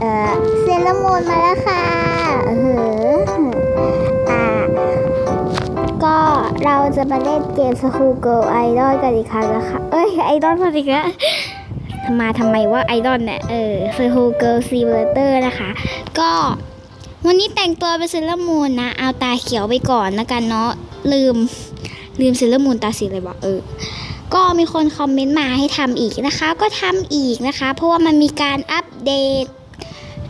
เออเซเลอร์มูนมาแล้วค่ะเอออ่าก็เราจะมาเล่นเกมสคูเกิลไอดอลกันอีกครั้งนะคะ เอ้ยไอดอลพอดีกแล้วมาทำไมว่าไอดอลเนี่ย เออสคูเกิลซีเวอร์เตอร์นะคะ ก็วันนี้แต่งตัวเป็นเซเลอร์มูนนะ เอาตาเขียวไปก่อนนะกันเนาะลืม ลืมเซเลอร์มูนตาสีอะไรวะเออ ก็มีคนคอมเมนต์มาให้ทำอีกนะคะ ก็ทำอีกนะคะ เพราะว่ามันมีการอัปเดต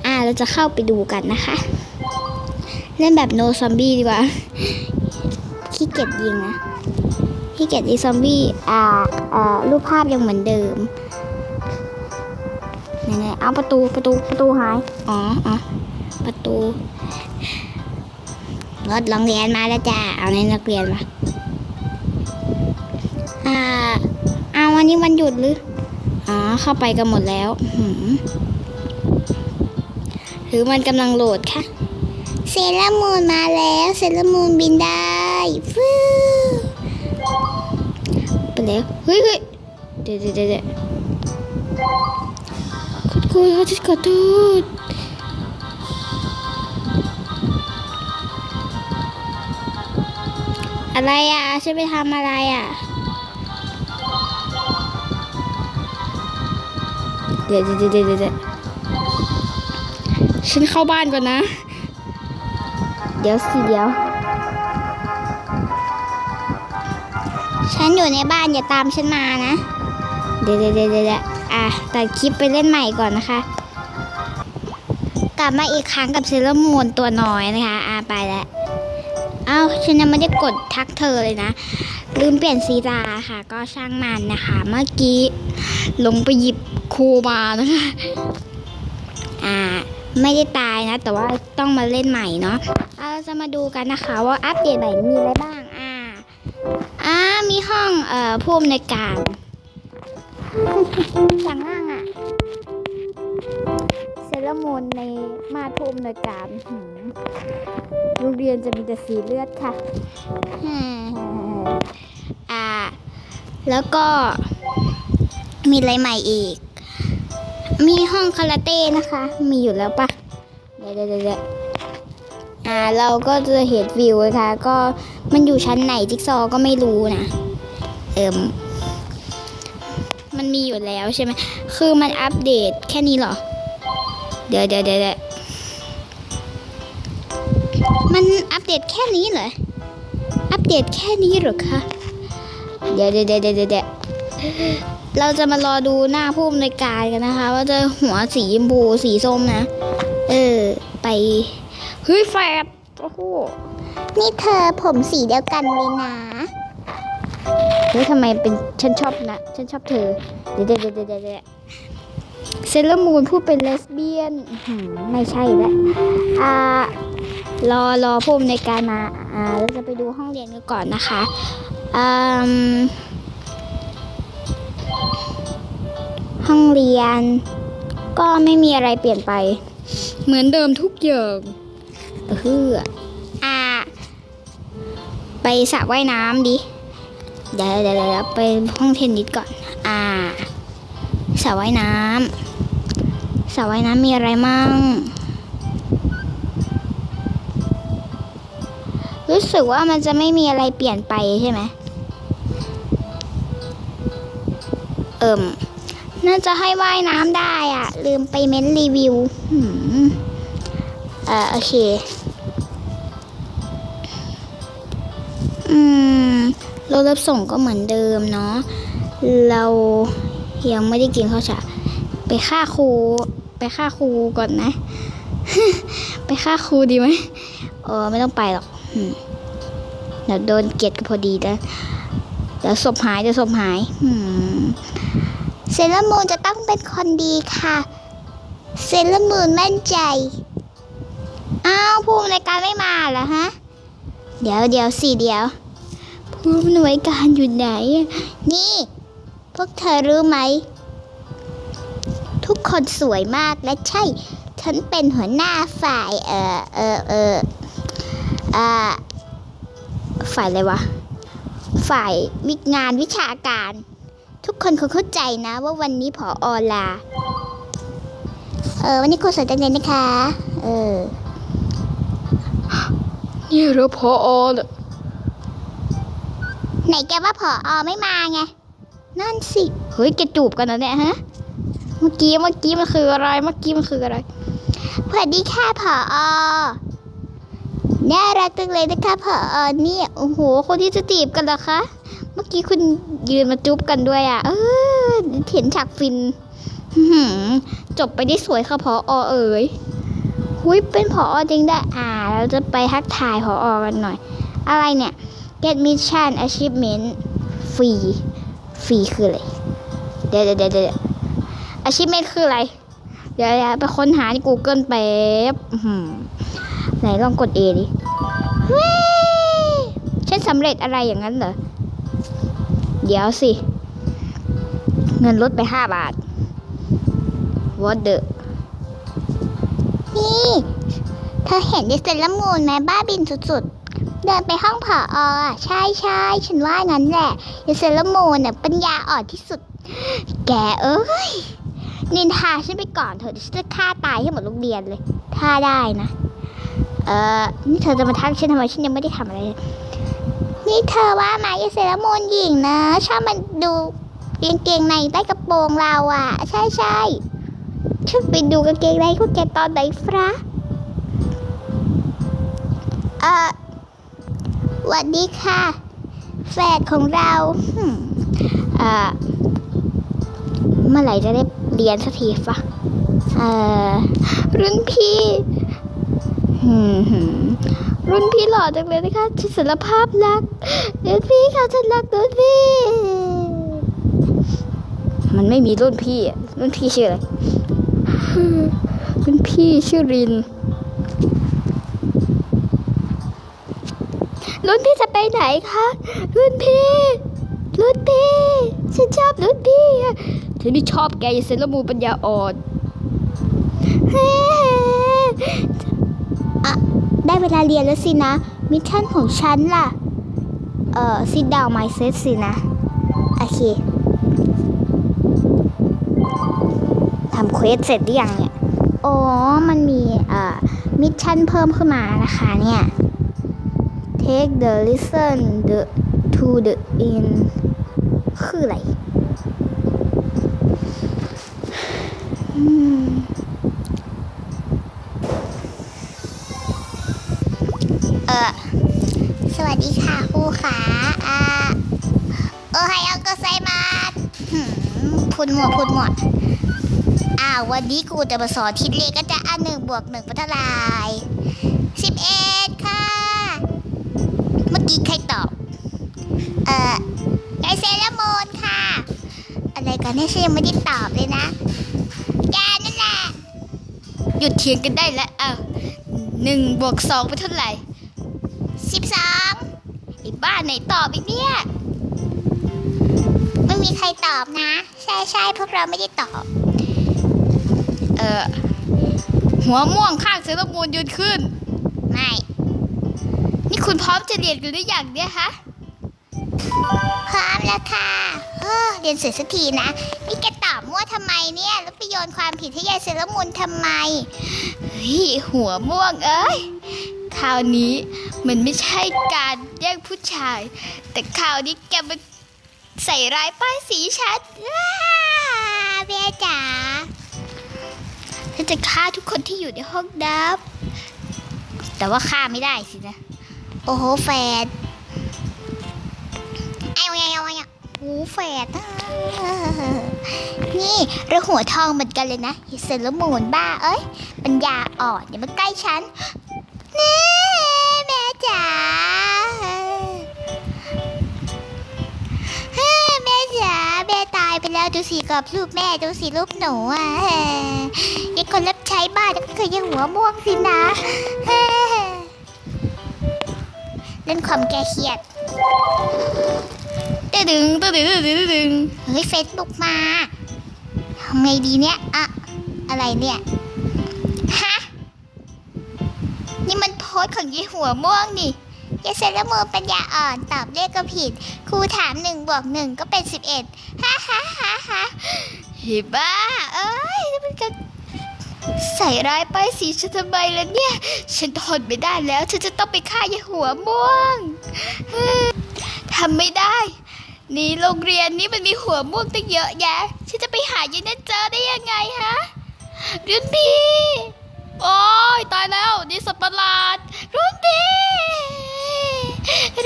อ่าเราจะเข้าไปดูกันนะคะ เล่นแบบโนซอมบี้ดีกว่าขี้เกียจยิงนะขี้เกียจยิงซอมบี้อ่าอ่ารูปภาพยังเหมือนเดิมไหนๆเอาประตูประตูประตูหายอ๋ออ๋อประตูรถโรงเรียนมาแล้วจ้า เอาในนักเรียนมาอ่า เอาวันนี้วันหยุดหรือ อ๋อ เข้าไปกันหมดแล้วหืมหรือมันกำลังโหลดค่ะ เซเลอร์มูนมาแล้ว เซเลอร์มูนบินได้ฟูไปแล้ว เฮ้ยเฮ้ยเดี๋ยวเดี๋ยวเดี๋ยวเดี๋ยวขอโทษขอโทษขอโทษอะไรอะฉันไปทำอะไรอะ เดี๋ยวเดี๋ยวเดี๋ยวเดี๋ยวเดี๋ยวฉันเข้าบ้านก่อนนะ เดี๋ยวสิเดี๋ยว ฉันอยู่ในบ้านอย่าตามฉันมานะ เดี๋ยวเดี๋ยวเดี๋ยวเดี๋ยวอะตัดคลิปไปเล่นใหม่ก่อนนะคะ กลับมาอีกครั้งกับเซเลอร์มูนตัวน้อยนะคะ อะไปแล้วเอ้าฉันยังไม่ได้กดทักเธอเลยนะ ลืมเปลี่ยนสีตาค่ะ ก็ช่างมันนะคะ เมื่อกี้ ลงไปหยิบครูมานะคะ อ่า ไม่ได้ตายนะ แต่ว่าต้องมาเล่นใหม่เนาะเราจะมาดูกันนะคะว่าอัปเดตใหม่มีอะไรบ้าง อ่า อ่า มีห้อง เอ่อผู้อำนวยการสั่งห้างอะเซเลอร์มูนในมาดผู้อำนวยการหืมโรงเรียนจะมีแต่สีเลือดค่ะอืมอ่า แล้วก็ มีอะไรใหม่อีก มีห้องคาราเต้นะคะ มีอยู่แล้วปะเดี๋ยวเดี๋ยวเดี๋ยวอ่าเราก็จะเห็นวิวนะคะก็มันอยู่ชั้นไหนจิ๊กซอก็ไม่รู้นะเอิมมันมีอยู่แล้วใช่ไหมคือมันอัปเดตแค่นี้หรอ เดี๋ยวเดี๋ยวเดี๋ยวมันอัปเดตแค่นี้เหรอ อัปเดตแค่นี้หรอคะ เดี๋ยวเดี๋ยวเดี๋ยวเดี๋ยว เราจะมารอดูหน้าผู้อำนวยการกันนะคะ ว่าจะหัวสีชมพูสีส้มนะ เออ ไปเฮ้ยแฟดโอ้โหนี่เธอผมสีเดียวกันเลยนะเฮ้ยทำไมเป็นฉันชอบนะฉันชอบเธอ เดี๋ยวเดี๋ยวเดี๋ยวเดี๋ยวเดะเซเลอร์มูนพูดเป็นเลสเบี้ยนหือไม่ใช่แล้วอ่ารอรอผู้อำนวยการมาอ่าเราจะไปดูห้องเรียนกันก่อนนะคะอืม ห้องเรียน ก็ไม่มีอะไรเปลี่ยนไป เหมือนเดิมทุกอย่างเอออ่า ไปสระว่ายน้ำดิเดี๋ยวเดี๋ยวเดี๋ยวไปห้องเทนนิสก่อน อ่าสระว่ายน้ำสระว่ายน้ำมีอะไรมั่ง รู้สึกว่ามันจะไม่มีอะไรเปลี่ยนไปใช่ไหมเอิ่ม น่าจะให้ว่ายน้ำได้อะลืมไปเม้นรีวิวเอ่อโอเค อืมรถรับส่งก็เหมือนเดิมเนาะ เรายังไม่ได้กินข้าวเช้าไปฆ่าครู ไปฆ่าครูก่อนนะ ไปฆ่าครูดีไหมเออไม่ต้องไปหรอกเดี๋ยวโดนเกลียดก็พอดีแล้วเดี๋ยวศพหายเดี๋ยวศพหาย อืม เซเลอร์มูนจะต้องเป็นคนดีค่ะเซเลอร์มูนมั่นใจ อ้าวผู้อำนวยการไม่มาเหรอฮะ เดี๋ยวเดี๋ยวสิเดี๋ยว ผู้อำนวยการอยู่ไหน นี่ พวกเธอรู้ไหม ทุกคนสวยมากและใช่ ฉันเป็นหัวหน้าฝ่าย เออเออเอออ่าฝ่ายอะไรวะ ฝ่ายวิงานวิชาการ ทุกคนคงเข้าใจนะว่าวันนี้ผออลา เออวันนี้ครูสอนจังเลยนะคะ เออนี่เหราพออน่ะไหนแกว่าผออไม่มาไง นั่นสิ เฮ้ยแกจูบกันนะเนี่ยฮะ เมื่อกี้เมื่อกี้มันคืออะไร เมื่อกี้มันคืออะไร สวัสดีค่ะผออน่ารักจังเลยนะคะผออเนี่ย โอ้โห คนที่จะจีบกันเหรอคะ เมื่อกี้คุณยืนมาจุ๊บกันด้วยอะ เออเห็นฉากฟินจบไปได้สวยค่ะพออเอ๋ยหุยเป็นพออจริงได้อ่าเราจะไปทักทายพออกันหน่อย อะไรเนี่ย get mission achievement ฟรีฟรีคืออะไร เดี๋ยวเดี๋ยวเดี๋ยวเดี๋ยว achievement คืออะไร เดี๋ยวไปค้นหาใน Google แป๊บไหนลองกด A ดิเว้ยฉันสำเร็จอะไรอย่างนั้นเหรอ เดี๋ยวสิ เงินลดไปห้าบาท What the นี่ เธอเห็นดิเซนลมูนไหมบ้าบินสุดๆ เดินไปห้องผออะ ใช่ใช่ฉันว่างั้นแหละดิเซนลมูนเนี่ยปัญญาอ่อนที่สุด แกเอ้ย นินทาฉันไปก่อนเถอะเดี๋ยวฉันจะฆ่าตายให้หมดโรงเรียนเลย ถ้าได้นะ เออนี่เธอจะมาทักฉันทำไมฉันยังไม่ได้ทำอะไรเลย นี่เธอว่าไหมเซนละมูนหญิงนะ ชอบมันดูกางเกงในใต้กระโปรงเราอะ ใช่ใช่ฉันไปดูกางเกงในของแกตอนไหนฟระเออสวัสดีค่ะ แฟดของเราหืมอ่าเมื่อไหร่จะได้เรียนสักทีฟะเอ่อรุ่นพี่ หืม รุ่นพี่หล่อจังเลยนะคะฉันสารภาพรักรุ่นพี่ค่ะฉันรักรุ่นพี่ มันไม่มีรุ่นพี่อะรุ่นพี่ชื่ออะไรรุ่นพี่ชื่อริน รุ่นพี่จะไปไหนคะรุ่นพี่รุ่นพี่ฉันชอบรุ่นพี่อะฉันไม่ชอบแกอย่าเซนละมูปัญญาอ่อนอะ ได้เวลาเรียนแล้วสินะ มิชชั่นของฉันล่ะ เอ่อ sit down my set สินะ โอเคทำเควสเสร็จหรือยังเนี่ยอ๋อมันมี เอ่อ มิชชั่นเพิ่มขึ้นมานะคะเนี่ย take the listen the to the in คืออะไร อืม วัสดีค่ะครูขาอ่าโอไฮโอโกไซมาสหืมพูดหมวดพูดหมวดอ่าวันนี้ครูจะมาสอนทิศเลขก็จะอ่านหนึ่งบวกหนึ่งเป็นเท่าไหร่สิบเอ็ดค่ะ เมื่อกี้ใครตอบ เอ่อไอเซราโมนค่ะ อะไรกันเนี่ยฉันยังไม่ได้ตอบเลยนะแกนั่นแหละหยุดเถียงกันได้แล้วอ้าวหนึ่งบวกสองเป็นเท่าไหร่สิบสอง บ้านไหนตอบอีกเนี่ย ไม่มีใครตอบนะ ใช่ใช่พวกเราไม่ได้ตอบ เออหัวม่วงข้างเซรามูนยืนขึ้น ไม่ นี่คุณพร้อมจะเรียนกันหรือยังเนี่ยฮะพร้อมแล้วค่ะเฮ้อเรียนเสร็จสักทีนะ นี่แกตอบมั่วทำไมเนี่ย แล้วไปโยนความผิดให้ยายเซรามุนทำไมเฮ้ยหัวม่วงเอ้ย คราวนี้มันไม่ใช่การแย่งผู้ชาย แต่คราวนี้แกมาใส่ร้ายป้ายสีฉันว้าเบียจ๋าฉันจะฆ่าทุกคนที่อยู่ในห้องน้ำแต่ว่าฆ่าไม่ได้สินะ โอ้โหแฟดไอ้วะไอ้วะไอ้โอ้โหแฟดอะนี่เราหัวทองเหมือนกันเลยนะเซรามุนบ้าเอ้ยปัญญาอ่อนอย่ามาใกล้ฉันแน่ แล้วดูสิกับรูปแม่ดูสิรูปหนูอะเฮ้ยยังคนรับใช้บ้านก็เคยยังหัวม่วงสินะเฮ้ยเล่นความแก้เครียดตึดึงตึดึงตึดึงตึดึงเฮ้ยเฟซบุ๊กมาทำไงดีเนี่ยอะอะไรเนี่ยฮะนี่มันโพสต์ของยี่หัวม่วงนี่ ยายเซเลอร์มูปัญญาอ่อนตอบเลขก็ผิด ครูถามหนึ่งบวกหนึ่งก็เป็นสิบเอ็ดฮ่าฮ่าฮ่าฮ่าฮิบ้า เอ้ยมันก็ใส่ร้ายป้ายสีฉันทำไมล่ะเนี่ย ฉันทนไม่ได้แล้ว ฉันจะต้องไปฆ่ายายหัวม่วงทำไม่ได้ นี่โรงเรียนนี้มันมีหัวม่วงตั้งเยอะแยะ ฉันจะไปหายายนั่นเจอได้ยังไงฮะรุ่นพี่ โอ้ยตายแล้ว นี่สัตว์ประหลาดรุ่นพี่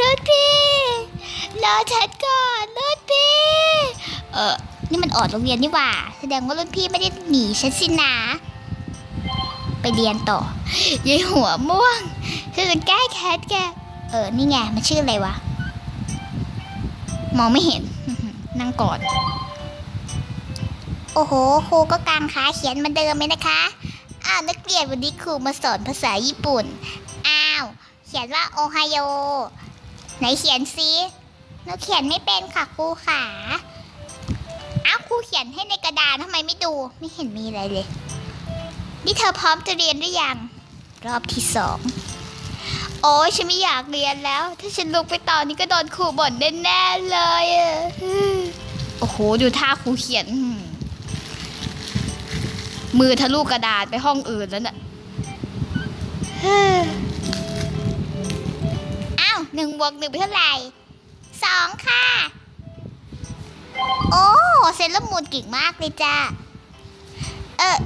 รุ่นพี่รอฉันก่อนรุ่นพี่ เออนี่มันออดโรงเรียนนี่หว่า แสดงว่ารุ่นพี่ไม่ได้หนีฉันสินะ ไปเรียนต่อยายหัวม่วงฉันจะแก้แค้นแก เออ นี่ไง มันชื่ออะไรวะ มองไม่เห็น นั่งกอนโอ้โห ครูก็กางขาเขียนมาเดิมเลยนะคะ อ้าว นักเรียนวันนี้ครูมาสอนภาษาญี่ปุ่น อ้าว เขียนว่าโอไฮโอไหนเขียนซิหนูเขียนไม่เป็นค่ะครูขาอ้าวครูเขียนให้ในกระดานทำไมไม่ดูไม่เห็นมีอะไรเลย นี่เธอพร้อมจะเรียนหรือยัง รอบที่สองโอ้ฉันไม่อยากเรียนแล้ว ถ้าฉันลุกไปตอนนี้ก็โดนครูบ่นแน่ๆเลยโอ้โหดูท่าครูเขียน มือทะลุกระดาษไปห้องอื่นแล้วเน่ะ หนึ่งบวกหนึ่งเป็นเท่าไหร่สองค่ะ โอ้เซเลอร์มูนเก่งมากเลยจ้าเออ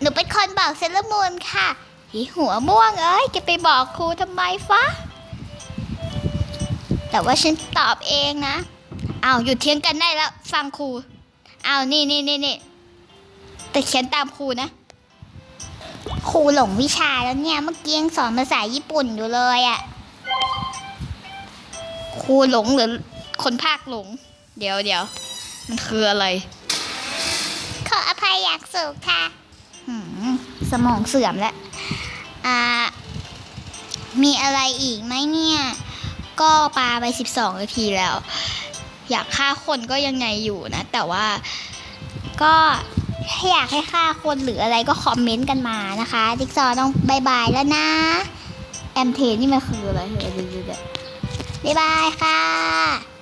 หนูเป็นคนบอกเซเลอร์มูนค่ะหีหัวม่วงเอ้ยจะไปบอกครูทำไมฟะแต่ว่าฉันตอบเองนะ เอาหยุดเถียงกันได้แล้ว ฟังครู เอานี่นี่นี่นี่แต่เขียนตามครูนะ ครูหลงวิชาแล้วเนี่ย เมื่อกี้ยังสอนภาษาญี่ปุ่นอยู่เลยอะ่ะ ครูหลงหรือคนภาคหลง เดี๋ยวเดี๋ยวมันคืออะไร ขออภัยอยากสูงค่ะหืมสมองเสื่อมแล้วอ่า มีอะไรอีกไหมเนี่ย ก็ปาไปสิบสองนาทีแล้ว อยากฆ่าคนก็ยังไงอยู่นะ แต่ว่าก็ถ้าอยากให้ฆ่าคนหรืออะไรก็คอมเมนต์กันมานะคะ ดิกซอว์ต้องบายบายแล้วนะ แอมเทนนี่มันคืออะไรเฮ้ยดูดูดู บ๊ายบายค่ะ